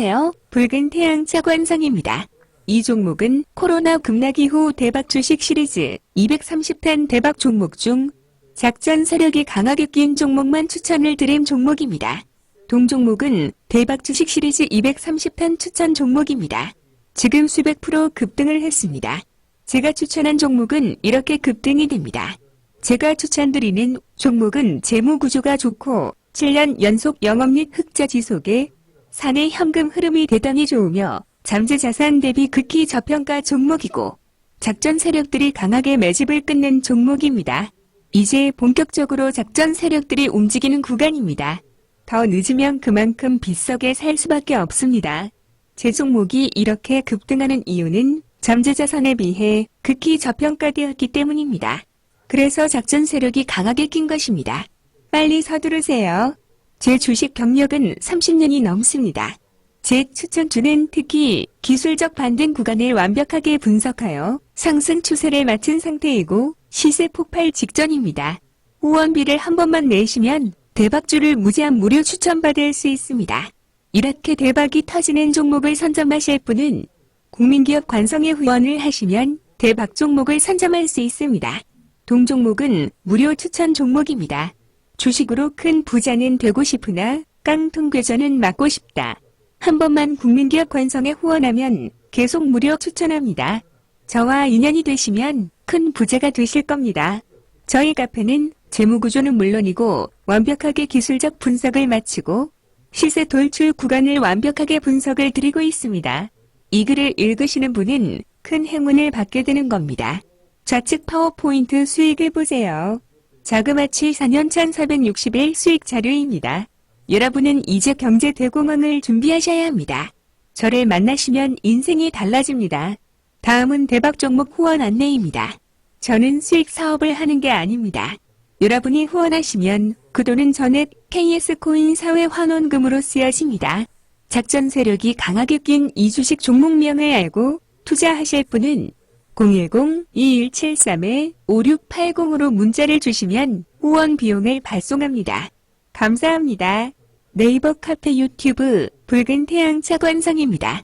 안녕하세요. 붉은 태양 차관성입니다. 이 종목은 코로나 급락 이후 대박 주식 시리즈 230단 대박 종목 중 작전 세력이 강하게 낀 종목만 추천을 드린 종목입니다. 동종목은 대박 주식 시리즈 230단 추천 종목입니다. 지금 수백 프로 급등을 했습니다. 제가 추천한 종목은 이렇게 급등이 됩니다. 제가 추천드리는 종목은 재무 구조가 좋고 7년 연속 영업릿 흑자 지속에 사내 현금 흐름이 대단히 좋으며 잠재 자산 대비 극히 저평가 종목이고 작전 세력들이 강하게 매집을 끊는 종목입니다. 이제 본격적으로 작전 세력들이 움직이는 구간입니다. 더 늦으면 그만큼 빗석에 살 수밖에 없습니다. 제 종목이 이렇게 급등하는 이유는 잠재 자산에 비해 극히 저평가되었기 때문입니다. 그래서 작전 세력이 강하게 낀 것입니다. 빨리 서두르세요. 제 주식 경력은 30년이 넘습니다. 제 추천주는 특히 기술적 반등 구간을 완벽하게 분석하여 상승 추세를 맞춘 상태이고 시세 폭발 직전입니다. 후원비를 한 번만 내시면 대박주를 무제한 무료 추천받을 수 있습니다. 이렇게 대박이 터지는 종목을 선점하실 분은 국민기업 관성에 후원을 하시면 대박 종목을 선점할 수 있습니다. 동종목은 무료 추천 종목입니다. 주식으로 큰 부자는 되고 싶으나 깡통괴전은 막고 싶다. 한 번만 국민기업 관성에 후원하면 계속 무료 추천합니다. 저와 인연이 되시면 큰 부자가 되실 겁니다. 저희 카페는 재무구조는 물론이고 완벽하게 기술적 분석을 마치고 시세 돌출 구간을 완벽하게 분석을 드리고 있습니다. 이 글을 읽으시는 분은 큰 행운을 받게 되는 겁니다. 좌측 파워포인트 수익을 보세요. 자그마치 4년 1460일 수익 자료입니다. 여러분은 이제 경제 대공황을 준비하셔야 합니다. 저를 만나시면 인생이 달라집니다. 다음은 대박 종목 후원 안내입니다. 저는 수익 사업을 하는 게 아닙니다. 여러분이 후원하시면 그 돈은 전액 KS코인 사회 환원금으로 쓰여집니다. 작전 세력이 강하게 낀 이 주식 종목명을 알고 투자하실 분은 010-2173-5680으로 문자를 주시면 후원 비용을 발송합니다. 감사합니다. 네이버 카페 유튜브 붉은 태양 차관성입니다.